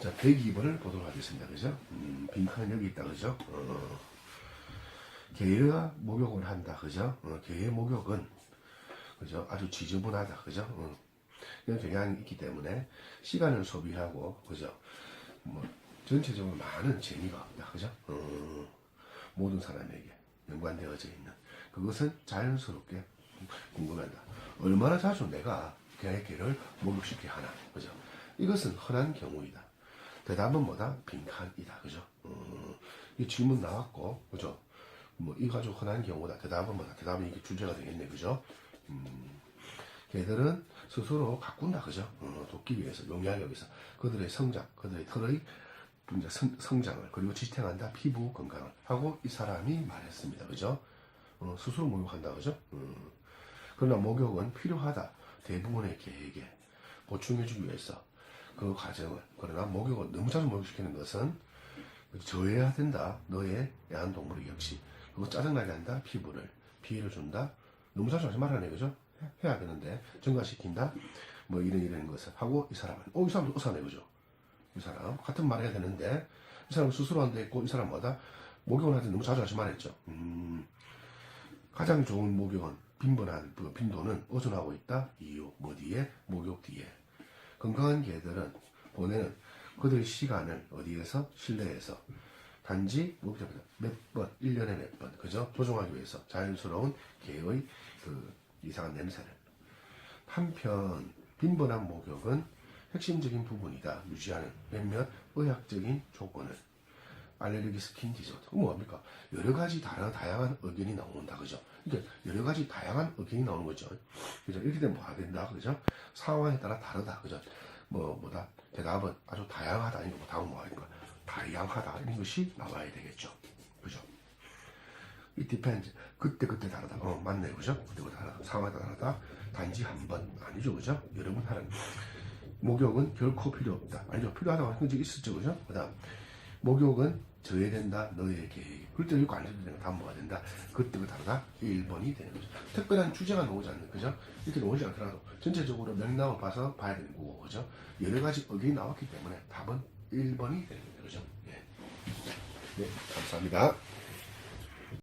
자, 102번을 보도록 하겠습니다. 그죠? 음, 빈칸은 여기 있다. 그죠? 어, 개가 목욕을 한다. 그죠? 어, 개의 목욕은 그죠? 아주 지저분하다. 그죠? 어, 이런 경향이 있기 때문에 시간을 소비하고 그죠? 뭐 전체적으로 많은 재미가 없다. 그죠? 어, 모든 사람에게 연관되어져 있는 그것은 자연스럽게 궁금하다. 얼마나 자주 내가 개의 개를 목욕시켜 하나. 그죠? 이것은 흔한 경우이다. 대답은 뭐다? 빈칸이다. 그죠? 어, 이 질문 나왔고, 그죠? 뭐, 이 가지고 흔한 경우다. 대답은 뭐다? 대답은 이게 주제가 되겠네. 그죠? 음, 개들은 스스로 가꾼다. 그죠? 어, 돕기 위해서, 용량하기 위해서. 그들의 성장, 그들의 털의 이제 성, 성장을, 그리고 지탱한다. 피부 건강을. 하고 이 사람이 말했습니다. 그죠? 어, 스스로 목욕한다. 그죠? 음, 그러나 목욕은 필요하다. 대부분의 개에게 보충해주기 위해서 그 과정을 그러나 목욕을 너무 자주 목욕시키는 것은 저해야 된다. 너의 애완동물이 역시 그거 짜증나게 한다. 피부를 피해를 준다. 너무 자주 하지 돼 그죠? 해- 해야 되는데 증가시킨다. 뭐 이런 이런 것을 하고 이 사람은 어 이 사람도 의사네 그죠? 이 사람 같은 말 해야 되는데 이 사람 스스로 안 됐고 이 사람 뭐다 목욕을 하는데 너무 자주 하지 말했죠. 음, 가장 좋은 목욕은 빈번한 그 빈도는 어존하고 있다. 이유 뭐 뒤에 목욕 뒤에 건강한 개들은 보내는 그들 시간을 어디에서 실내에서 단지 몇 번, 1년에 몇 번, 그죠? 조종하기 위해서 자연스러운 개의 그 이상한 냄새를. 한편, 빈번한 목욕은 핵심적인 부분이다. 유지하는 몇몇 의학적인 조건을. 알레르기 스킨 디저트. 그럼 뭡니까? 여러 가지 다른, 다양한 의견이 나온다. 그죠? 그러니까 여러 가지 다양한 의견이 나오는 거죠. 그죠? 이렇게 되면 뭐가 된다. 그죠? 상황에 따라 다르다. 그죠? 뭐, 뭐다? 대답은 아주 다양하다. 아니고 뭐 다음은 뭐 하니까 다양하다. 이런 것이 나와야 되겠죠. 그죠? 이 depends. 그때 그때 다르다. 어, 맞네. 그죠? 그때 그때 다르다. 상황에 따라 다르다. 단지 한 번. 아니죠. 그죠? 여러 번 하는. 목욕은 결코 필요 없다. 아니죠. 필요하다고 하는 적 있었죠. 그죠? 그 다음. 목욕은 저해된다. 너의 계획. 그럴 때 이거 안 해도 되는 거다 뭐가 된다. 그때가 다르다. 1번이 되는 거죠. 특별한 주제가 나오지 않는 거죠. 이렇게 나오지 않더라도 전체적으로 맥락을 봐서 봐야 되는 거고. 그죠? 여러 가지 의견이 나왔기 때문에 답은 1번이 되는 거죠. 예. 네. 감사합니다.